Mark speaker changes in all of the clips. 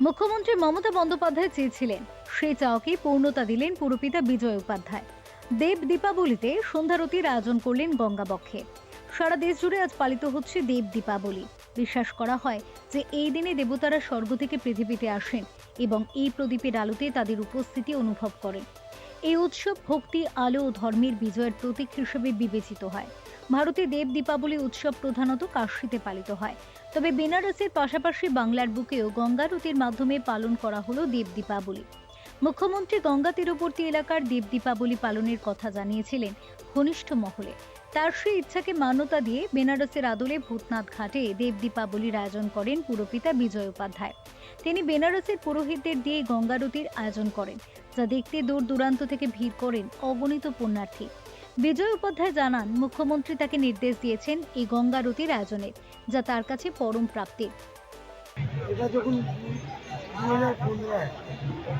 Speaker 1: মুখ্যমন্ত্রী মমতা বন্দ্যোপাধ্যায় চেয়েছিলেন। সেই চাওয়াকে পূর্ণতা দিলেন পুরপিতা বিজয় উপাধ্যায়। দেব দীপাবলিতে সন্ধ্যারতির আয়োজন করলেন গঙ্গাবক্ষে সারা দেশ জুড়ে আজ পালিত হচ্ছে দেব দীপাবলি। বিশ্বাস করা হয় যে এই দিনে দেবতারা স্বর্গ থেকে পৃথিবীতে আসেন এবং এই প্রদীপের আলোতে তাদের উপস্থিতি অনুভব করেন। এই উৎসব ভক্তি, আলো ও ধর্মের বিজয়ের প্রতীক হিসেবে বিবেচিত হয়। ভারতে দেব দীপাবলি উৎসব প্রধানত কাশীতে পালিত হয়। তবে বেনারসের পাশাপাশি বাংলার বুকেও গঙ্গারতির মাধ্যমে পালন করা হলো দেব দীপাবলি। মুখ্যমন্ত্রী গঙ্গা তীরবর্তী এলাকার দেব দীপাবলি পালনের কথা জানিয়েছিলেন ঘনিষ্ঠ মহলে। তার সেই ইচ্ছাকে মান্যতা দিয়ে বেনারসের আদলে ভূতনাথ ঘাটে দেব দীপাবলির আয়োজন করেন পুরপিতা বিজয় উপাধ্যায়। তিনি বেনারসের পুরোহিতদের দিয়ে গঙ্গারতির আয়োজন করেন, যা দেখতে দূর দূরান্ত থেকে ভিড় করেন অগণিত পুণ্যার্থী। বিজয় উপাধ্যায় জানান, মুখ্যমন্ত্রী তাকে নির্দেশ দিয়েছেন এই গঙ্গারতির আয়োজনে, যা তার কাছে পরম প্রাপ্তি।
Speaker 2: এটা যখন দু হাজার পনেরোয়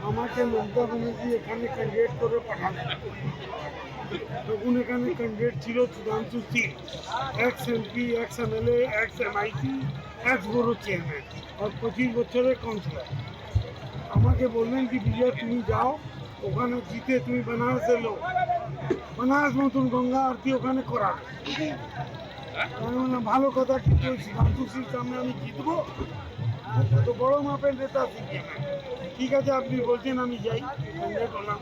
Speaker 2: আমাকে মমতা ব্যানার্জি এখানে ক্যান্ডিডেট করে পাঠালেন। তখন এখানে ক্যান্ডিডেট ছিল Sudhanshu Singh ex MP ex MLA ex MIT ex borough chairman আর পঁচিশ বছরের কাউন্সিলর আমাকে বললেন কি, বিজয়, তুমি যাও, ওখানে জিতে তুমি বেনারসের লোক। বানাস নতুন গঙ্গা আরতি ওখানে করা। ভালো কথা কি বলছি রামতুষির সামনে আমি জিতবো। তো বড় মাপের নেতা শিখি ঠিক আছে আপনি বলছেন আমি যাই। হলাম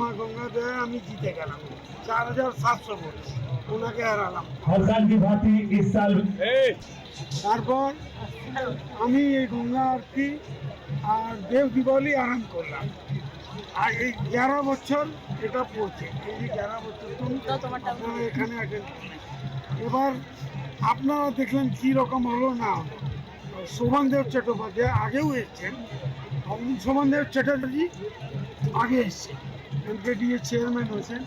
Speaker 2: মা গঙ্গা দেয় আমি জিতে গেলাম। চার হাজার সাতশো ভোট। ওনাকে হারালাম। তারপর আমি এই গঙ্গা আরতি আর দেব দীপাবলি আরাম করলাম। আর এই এগারো বছর এটা পড়ছে। এই যে এগারো বছর আপনারা এখানে আছেন এবার আপনারা দেখলেন কী রকম হলো না শোভনদেব চট্টোপাধ্যায় আগেও এসছেন। শোভনদেব চ্যাটার্জি আগে এসছেন। এমকেডিএ চেয়ারম্যান হয়েছেন।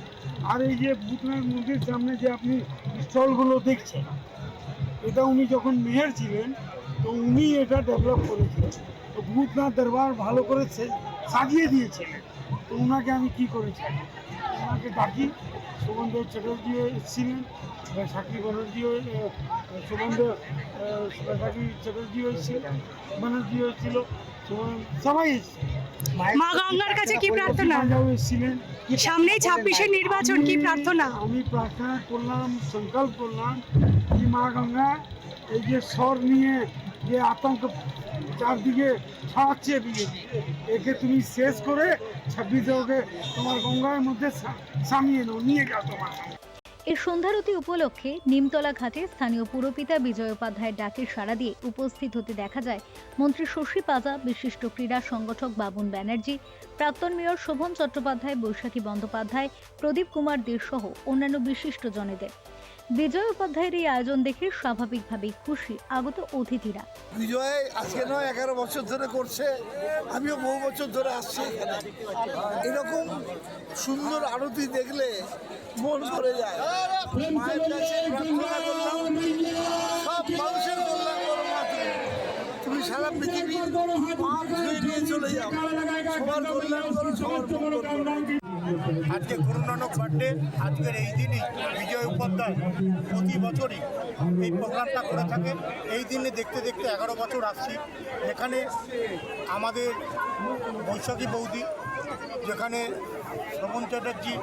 Speaker 2: আর এই যে ভূতনাথ মন্দির সামনে যে আপনি স্টলগুলো দেখছেন এটা উনি যখন মেয়র ছিলেন তো উনি এটা ডেভেলপ করেছিলেন। তো ভূতনাথ দরবার ভালো করেছে সাজিয়ে দিয়েছিলেন। তো ওনাকে আমি কি করেছি? ওনাকে ডাকি সুগন্ধ চ্যাটার্জিও এসেছিলেন সাক্ষী ব্যানার্জিও সুগন্ধ সাক্ষী চ্যাটার্জিও এসেছিলেন ব্যানার্জিও এসেছিল সবাই এসেছিল
Speaker 3: মা গঙ্গার কাছে কি প্রার্থনা?
Speaker 2: এসেছিলেন।
Speaker 3: সামনেই ছাব্বিশের নির্বাচন কি
Speaker 2: আমি-
Speaker 3: প্রার্থনা?
Speaker 2: আমি প্রার্থনা করলাম সংকল্প করলাম কি মা গঙ্গা এই যে স্বর নিয়ে যে আতঙ্ক চারদিকে ছড়াচ্ছে বিজেপি। একে তুমি শেষ করে ছাব্বিশে ওকে তোমার গঙ্গার মধ্যে সামিয়ে নাও, নিয়ে যাও তোমার
Speaker 1: এই সন্ধ্যারতি উপলক্ষে নিমতলা ঘাটে স্থানীয় পুরপিতা বিজয় উপাধ্যায়ের ডাকে সাড়া দিয়ে উপস্থিত হতে দেখা যায় মন্ত্রী শশী পাজা, বিশিষ্ট ক্রীড়া সংগঠক বাবুন ব্যানার্জি, প্রাক্তন মেয়র শোভন চট্টোপাধ্যায়, বৈশাখী বন্দ্যোপাধ্যায়, প্রদীপ কুমার দে সহ অন্যান্য বিশিষ্ট জনেদের। বিজয় উপাধ্যায়ের এই আয়োজন দেখে স্বাভাবিকভাবেই খুশি আগত অতিথিরা।
Speaker 4: বিজয় আজকে নয়, এগারো বছর ধরে করছে। আমিও বহু বছর ধরে আসছি এখানে। এরকম সুন্দর আরতি দেখলে মন ভরে যায়। মায়ের তুমি। সারা ধুয়ে নিয়ে চলে যাও। সবার কল্যাণ
Speaker 5: আজকে গুরু নানক বার্থডে আজকের এই দিনই বিজয় উপাধ্যায় প্রতি বছরই এই প্রোগ্রামটা করে থাকে এই দিনে দেখতে দেখতে এগারো বছর আসছি। এখানে আমাদের বৈশাখী বৌদি যেখানে শ্রবণ চ্যাটার্জি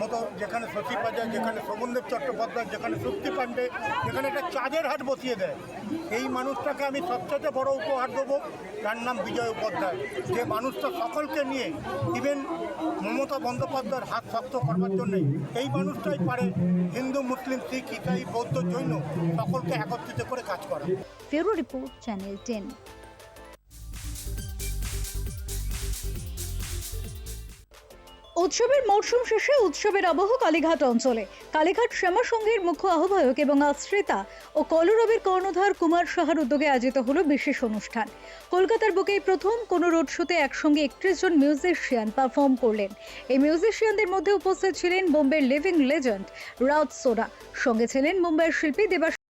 Speaker 5: মতো, যেখানে শশী বাজার যেখানে শোভনদেব চট্টোপাধ্যায়, যেখানে শক্তি পাণ্ডে, যেখানে একটা চাঁদের হাট বসিয়ে দেয়। এই মানুষটাকে আমি সবচেয়ে বড় উপহার দেবো। তার নাম বিজয় উপাধ্যায়। যে মানুষটা সকলকে নিয়ে ইভেন মমতা বন্দ্যোপাধ্যায়ের হাত শক্ত করবার জন্যে, এই মানুষটাই পারে হিন্দু, মুসলিম, শিখ, ইসাই, বৌদ্ধ, জৈন সকলকে একত্রিত করে কাজ করা।
Speaker 1: ফেরো রিপোর্ট চ্যানেল টেন। উৎসবের মরশুম শেষে উৎসবের আবহ কালীঘাট অঞ্চলে। কালীঘাট শ্যামা সংঘের মুখ্য আহ্বায়ক এবং আশ্রিতা ও কলরবের কর্ণধার কুমার সাহার উদ্যোগে আয়োজিত হলো বিশেষ অনুষ্ঠান। কলকাতার বুকে প্রথম কোনো রোড শোতে একসঙ্গে একত্রিশ জন মিউজিশিয়ান পারফর্ম করলেন। এই মিউজিশিয়ানদের মধ্যে উপস্থিত ছিলেন বোম্বের লিভিং লেজেন্ড রাউত সোডা সঙ্গে ছিলেন মুম্বাইয়ের শিল্পী দেবাশ